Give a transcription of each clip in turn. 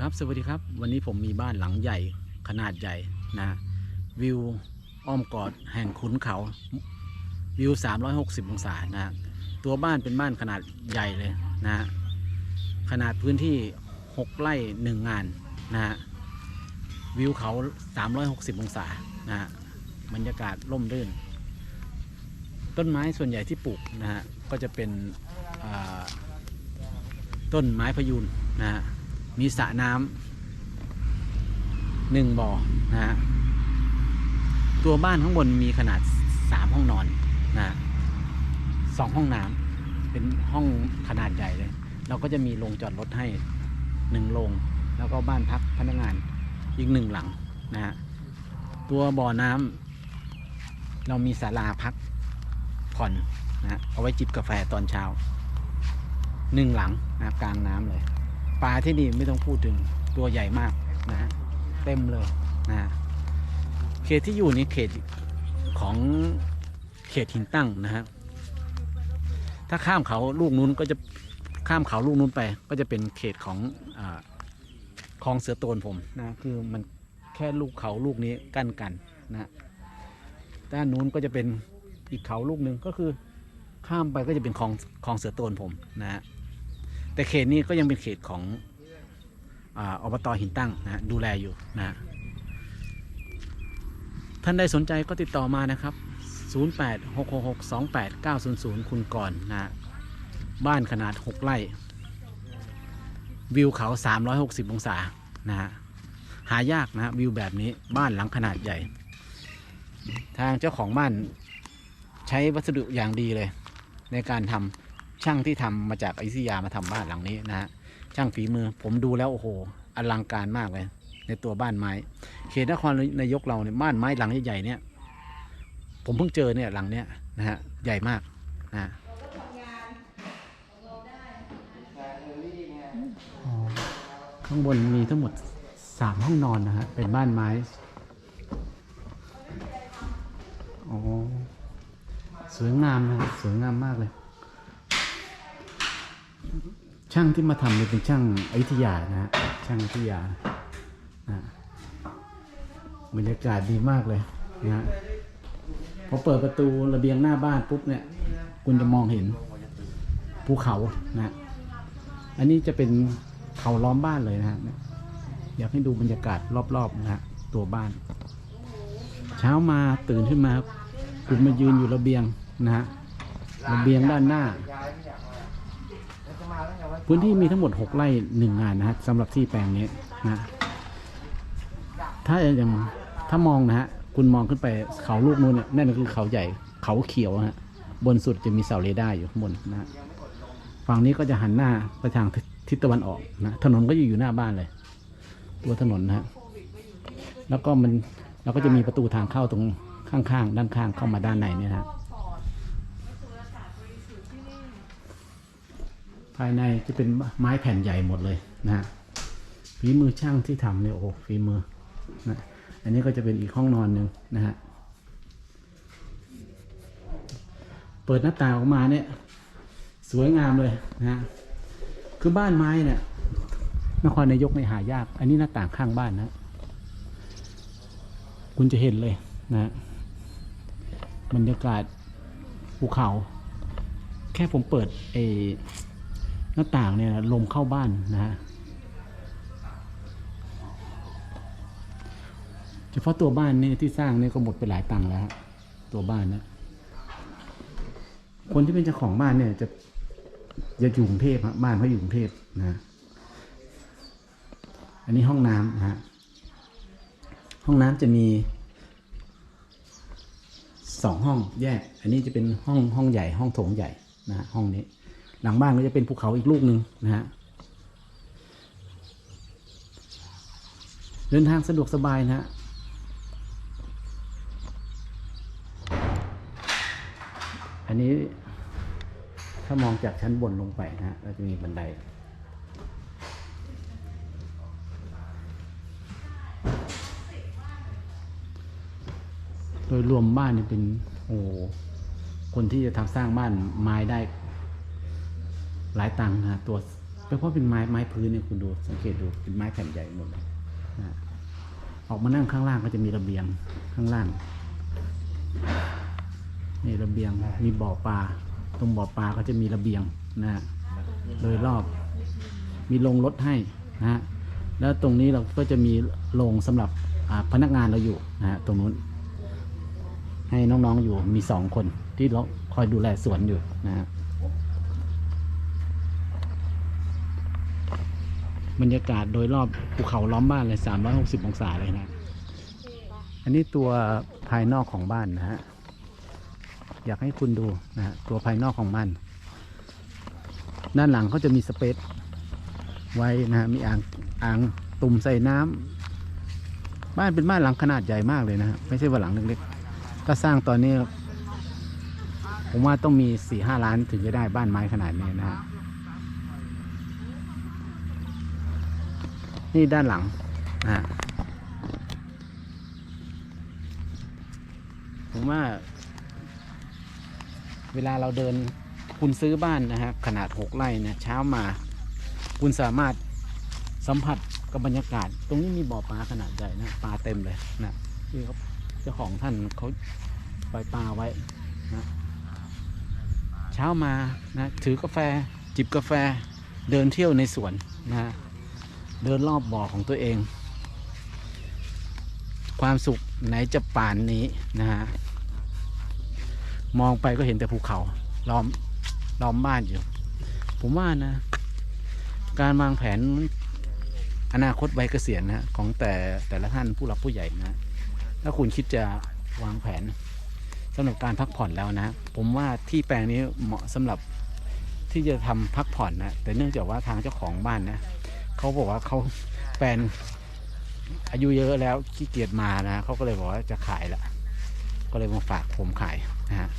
ครับสวัสดีครับ วันนี้ผมมีบ้านหลังใหญ่ขนาดใหญ่นะวิวอ้อมกอดแห่งขุนเขา วิว 360 องศานะฮะตัวบ้านเป็นบ้านขนาดใหญ่เลยนะฮะขนาดพื้นที่ 6 ไร่ 1 งานนะฮะวิวเขา 360 องศานะฮะบรรยากาศร่มรื่น ต้นไม้ส่วนใหญ่ที่ปลูกนะฮะก็จะเป็นต้นไม้พยูนนะฮะ มีสระน้ำหนึ่งบ่อนะฮะตัวบ้านข้างบนมีขนาดสามห้องนอนนะสองห้องน้ำเป็นห้องขนาดใหญ่เลย เราก็จะมีโรงจอดรถให้หนึ่งโรงแล้วก็บ้านพักพนักงานอีกหนึ่งหลังนะฮะตัวบ่อน้ำเรามีศาลาพักผ่อนนะฮะเอาไว้จิบกาแฟตอนเช้าหนึ่งหลังนะกลางน้ำเลย ปลาที่นี่ไม่ต้องพูดถึงตัวใหญ่มากนะฮะเต็มเลยนะเขตที่อยู่นี่เขตของเขตหินตั้งนะฮะถ้าข้ามเขาลูกนู้นก็จะข้ามเขาลูกนู้นไป ก็จะเป็นเขตของอคลองเสือโตนผมนะคือมันแค่ลูกเขาลูกนี้กั้นกันนะฮะด้านนู้นก็จะเป็นอีกเขาลูกหนึ่งก็คือข้ามไปก็จะเป็นคลองคลองเสือโตนผมนะฮะ แต่เขตนี้ก็ยังเป็นเขตของอบตหินตั้งนะดูแลอยู่นะฮะท่านใดสนใจก็ติดต่อมานะครับ 0866628900 คุณก่อนนะฮะบ้านขนาด 6 ไร่ วิวเขา 360 องศานะฮะหายากนะวิวแบบนี้บ้านหลังขนาดใหญ่ ทางเจ้าของบ้านใช้วัสดุอย่างดีเลย ในการทำ ช่างที่ทำมาจากอยุธยามาทำบ้านหลังนี้นะฮะช่างฝีมือ ผมดูแล้วโอ้โหอลังการมากเลย ในตัวบ้านไม้ เขตนครนายกเราเนี่ยบ้านไม้หลังใหญ่ๆเนี่ย ผมเพิ่งเจอเนี่ยหลังเนี้ยนะฮะใหญ่มากนะฮะอ๋อข้างบนมีทั้งหมดสามห้องนอนนะฮะเป็นบ้านไม้อ๋อสวยงามนะสวยงามมากเลย ช่างที่มาทำเนี่ยเป็นช่างอยุธยานะฮะช่างอยุธยานะบรรยากาศดีมากเลยนะฮะพอเปิดประตูระเบียงหน้าบ้านปุ๊บเนี่ย คุณจะมองเห็นภูเขานะฮะอันนี้จะเป็นเขาล้อมบ้านเลยนะฮะอยากให้ดูบรรยากาศรอบๆนะฮะตัวบ้าน เช้ามาตื่นขึ้นมา คุณมายืนอยู่ระเบียงนะฮะระเบียงด้านหน้า พื้นที่มีทั้งหมด 6ไร่หนึ่งงานนะฮะสำหรับที่แปลงนี้นะถ้าอย่างถ้ามองนะฮะคุณมองขึ้นไปเขาลูกนู้นเนี่ยนั่นก็คือเขาใหญ่เขาเขียวฮะบนสุดจะมีเสาเรดาร์อยู่ข้างบนนะฮะฝั่งนี้ก็จะหันหน้าไปทางทิศตะวันออกนะถนนก็อยู่อยู่หน้าบ้านเลย ตัวถนนนะฮะแล้วก็มันเราก็จะมีประตูทางเข้าตรงข้างๆ ด้านข้างเข้ามาด้านในเนี่ยนะฮะ ภายในจะเป็นไม้แผ่นใหญ่หมดเลยนะฮะฝีมือช่างที่ทำเนี่ยโอ้ฝีมือนะอันนี้ก็จะเป็นอีกห้องนอนหนึ่งนะฮะเปิดหน้าต่างออกมาเนี่ย สวยงามเลยนะฮะคือบ้านไม้เนี่ยนครนายกในหายาก อันนี้หน้าต่างข้างบ้านนะ คุณจะเห็นเลยนะฮะบรรยากาศภูเขา แค่ผมเปิดเอ หน้าต่างเนี่ยลมเข้าบ้านนะฮะเฉพาะตัวบ้านนี่ที่สร้างนี่ก็หมดไปหลายตังค์แล้ว ตัวบ้านนะคนที่เป็นเจ้าของบ้านเนี่ย จะจะอยู่กรุงเทพฮะบ้านเขาอยู่กรุงเทพนะอันนี้ห้องน้ำนะฮะห้องน้ำจะมีสองห้องแยก อันนี้จะเป็นห้องห้องใหญ่ ห้องโถงใหญ่นะห้องนี้ หลังบ้านก็จะเป็นภูเขาอีกลูกหนึ่งนะฮะเดินทางสะดวกสบายนะฮะอันนี้ถ้ามองจากชั้นบนลงไปนะฮะก็จะมีบันได โดยรวมบ้านเนี่ยเป็นโอ้คนที่จะทำสร้างบ้านไม้ได้ หลายตังค์นะตัวเป็นเพราะเป็นไม้ไม้พื้นเนี่ยคุณดูสังเกตดูเป็นไม้แผ่นใหญ่หมดนะออกมานั่งข้างล่างก็จะมีระเบียงข้างล่างนี่ระเบียงมีบ่อปลาตรงบ่อปลาก็จะมีระเบียงนะฮะโดยรอบ มีโรงรถให้นะฮะแล้วตรงนี้เราก็จะมีโรงสำหรับพนักงานเราอยู่นะฮะตรงนู้น ให้น้องๆอยู่มีสองคนที่เราคอยดูแลสวนอยู่นะฮะ บรรยากาศโดยรอบภูเขาล้อมบ้านเลย 360 องศาเลยนะ อันนี้ตัวภายนอกของบ้านนะฮะ อยากให้คุณดูนะฮะตัวภายนอกของบ้านด้านหลังเขาจะมีสเปซไว้นะฮะมีอ่างอ่างตุ่มใส่น้ำบ้านเป็นบ้านหลังขนาดใหญ่มากเลยนะฮะไม่ใช่ว่าหลังเล็กๆถ้าสร้างตอนนี้ ผมว่าต้องมีสี่ห้าล้านถึงจะได้บ้านไม้ขนาดนี้นะฮะ นี่ด้านหลังนะฮะผมว่า เวลาเราเดินคุณซื้อบ้านนะฮะขนาดหกไร่นี่ยเช้ามา คุณสามารถสัมผัสกับบรรยากาศ ตรงนี้มีบ่อปลาขนาดใหญ่นะปลาเต็มเลยนะที่เขาเจ้าของท่านเขาปล่อยปลาไว้นะเช้ามานะถือกาแฟจิบกาแฟเดินเที่ยวในสวนนะฮะ เดินรอบบ่อของตัวเอง ความสุขไหนจะป่านนี้นะฮะมองไปก็เห็นแต่ภูเขาล้อมล้อมบ้านอยู่ ผมว่านะ การวางแผนอนาคตใบเกษียณนะของแต่แต่ละท่านผู้หลักผู้ใหญ่นะถ้าคุณคิดจะวางแผนสำหรับการพักผ่อนแล้วนะ ผมว่าที่แปลงนี้เหมาะสำหรับที่จะทำพักผ่อนนะแต่เนื่องจากว่าทางเจ้าของบ้านนะ เขาบอกว่าเขาแฟนอายุเยอะแล้วขี้เกียจมานะเขาก็เลยบอกว่าจะขายละก็เลยมาฝากผมขายนะฮะ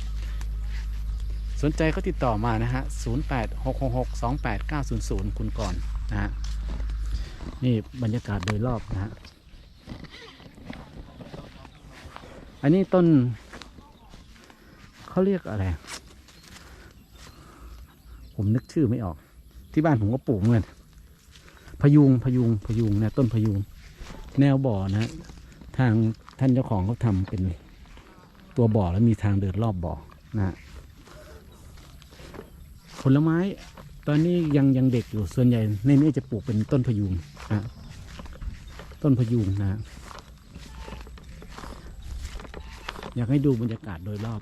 สนใจก็ติดต่อมานะฮะ 0 8 6 6 6 2 8 9 0 0 คุณก่อนนะฮะ นี่บรรยากาศโดยรอบนะฮะ อันนี้ต้น เขาเรียกอะไร ผมนึกชื่อไม่ออก ที่บ้านผมก็ปลูกเหมือนกัน พยุงพยุงพยุงนะต้นพยุง แนวบ่อนะ ทางท่านเจ้าของเขาทำเป็นตัวบ่อแล้วมีทางเดินรอบบ่อนะผลไม้ ตอนนี้ยังยังเด็กอยู่ส่วนใหญ่ในนี้จะปลูกเป็นต้นพยุงนะต้นพยุงนะ อยากให้ดูบรรยากาศโดยรอบ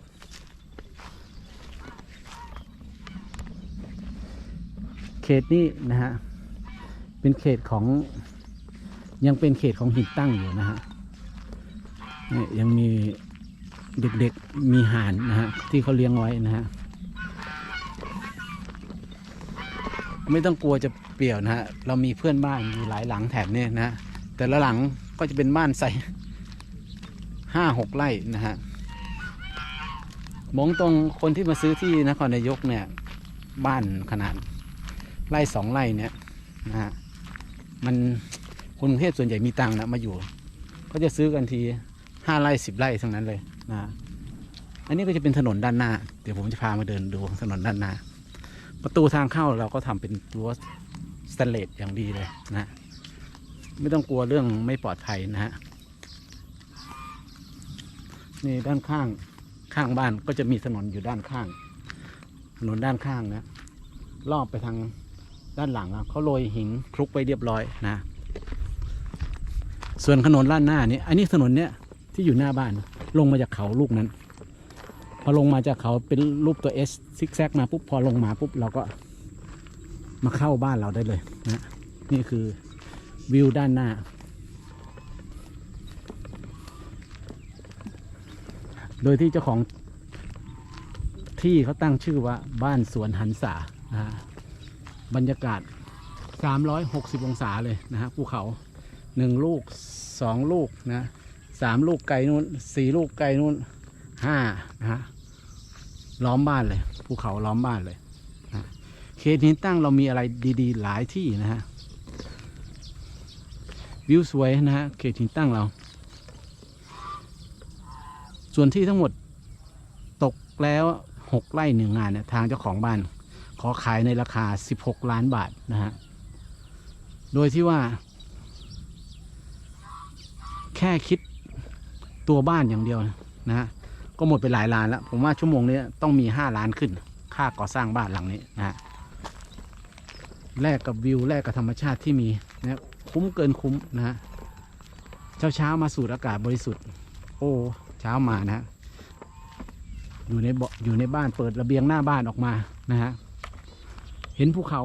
เขตนี้นะฮะ เป็นเขตของยังเป็นเขตของหินตั้งอยู่นะฮะนี่ยังมีเด็กๆมีห่านนะฮะที่เขาเลี้ยงไว้นะฮะไม่ต้องกลัวจะเปลี่ยวนะฮะเรามีเพื่อนบ้านอยู่หลายหลังแถบนี้นะฮะแต่ละหลังก็จะเป็นบ้านใส่ห้าหกไร่นะฮะมองตรงคนที่มาซื้อที่นครนายกเนี่ย บ้านขนาดไร่สองไร่เนี่ยนะฮะ มันคนกรุงเทพส่วนใหญ่มีตังค์นะมาอยู่ก็จะซื้อกันทีห้าไร่สิบไร่ทั้งนั้นเลยนะอันนี้ก็จะเป็นถนนด้านหน้า เดี๋ยวผมจะพามาเดินดูถนนด้านหน้า ประตูทางเข้าเราก็ทำเป็นรั้วสแตนเลสอย่างดีเลยนะ ไม่ต้องกลัวเรื่องไม่ปลอดภัยนะฮะนี่ด้านข้างข้างบ้านก็จะมีถนนอยู่ด้านข้าง ถนนด้านข้างนะรอบไปทาง ด้านหลังเขาโรยหินคลุกไปเรียบร้อยนะ ส่วนถนนด้านหน้านี้อันนี้ถนนเนี้ยที่อยู่หน้าบ้านลงมาจากเขาลูกนั้น พอลงมาจากเขาเป็นรูปตัวเอสซิกแซกมาปุ๊บพอลงมาปุ๊บเราก็มาเข้าบ้านเราได้เลยนะนี่คือวิวด้านหน้า โดยที่เจ้าของที่เขาตั้งชื่อว่าบ้านสวนหันษานะฮะ บรรยากาศ 360 องศาเลยนะฮะภูเขาหนึ่งลูกสองลูกนะสามลูกไกลนู้นสี่ลูกไกลนู้นห้านะฮะล้อมบ้านเลยภูเขาล้อมบ้านเลยนะเขตนี้ตั้งเรามีอะไรดีๆ หลายที่นะฮะวิวสวยนะฮะเขตหินตั้งเรา ส่วนที่ทั้งหมดตกแล้วหกไร่หนึ่งงานเนี่ยทางเจ้าของบ้าน ขอขายในราคา 16 ล้านบาทนะฮะ โดยที่ว่า แค่คิดตัวบ้านอย่างเดียวนะฮะ ก็หมดไปหลายล้านแล้ว ผมว่าชั่วโมงนี้ต้องมี 5 ล้านขึ้น ค่าก่อสร้างบ้านหลังนี้นะฮะ แลกกับวิวแลกกับธรรมชาติที่มีนะคุ้มเกินคุ้มนะฮะ เช้าเช้ามาสูดอากาศบริสุทธิ์ โอ้เช้ามานะฮะอยู่ในบาะอยู่ในบ้านเปิดระเบียงหน้าบ้านออกมานะฮะ เห็นภูเขา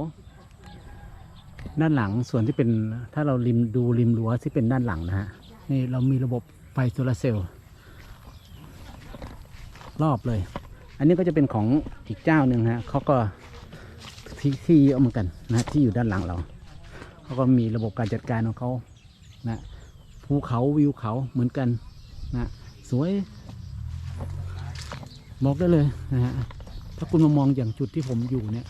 ด้านหลังส่วนที่เป็นถ้าเราริมดูริมรั้วที่เป็นด้านหลังนะฮะนี่เรามีระบบไฟโซลาร์เซลล์รอบเลย อันนี้ก็จะเป็นของอีกเจ้าหนึ่งฮะเขาก็ที่ที่เยอะเหมือนกันนะที่อยู่ด้านหลังเราเขาก็มีระบบการจัดการของเขานะภูเขาวิวเขาเหมือนกันนะสวยบอกได้เลยนะฮะถ้าคุณมามองอย่างจุดที่ผมอยู่เนี่ย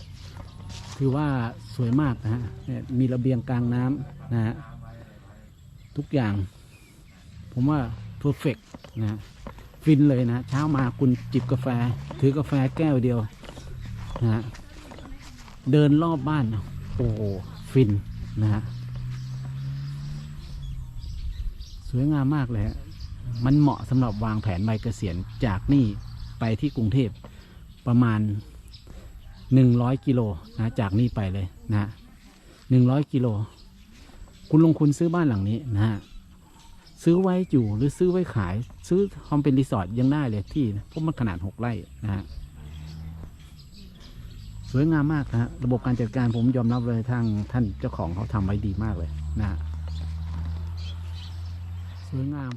ถือว่าสวยมากนะฮะมีระเบียงกลางน้ำนะฮะทุกอย่าง ผมว่าเพอร์เฟกนะฮะฟินเลยนะเช้ามาคุณจิบกาแฟ ถือกาแฟแก้วเดียวนะฮะเดินรอบบ้านโอ้โหฟินนะฮะสวยงามมากเลยฮะมันเหมาะสำหรับวางแผนใบเกษียณจากนี่ไปที่กรุงเทพประมาณ หนึ่งร้อยกิโลนะจากนี่ไปเลยนะหนึ่งร้อยกิโล คุณลงทุนซื้อบ้านหลังนี้นะฮะซื้อไว้อยู่หรือซื้อไว้ขาย ซื้อทำเป็นรีสอร์ทยังได้เลยที่นะเพราะมันขนาดหกไร่นะฮะสวยงามมากนะฮะระบบการจัดการผมยอมรับเลยทางท่านเจ้าของเขาทำไว้ดีมากเลยนะฮะสวยงาม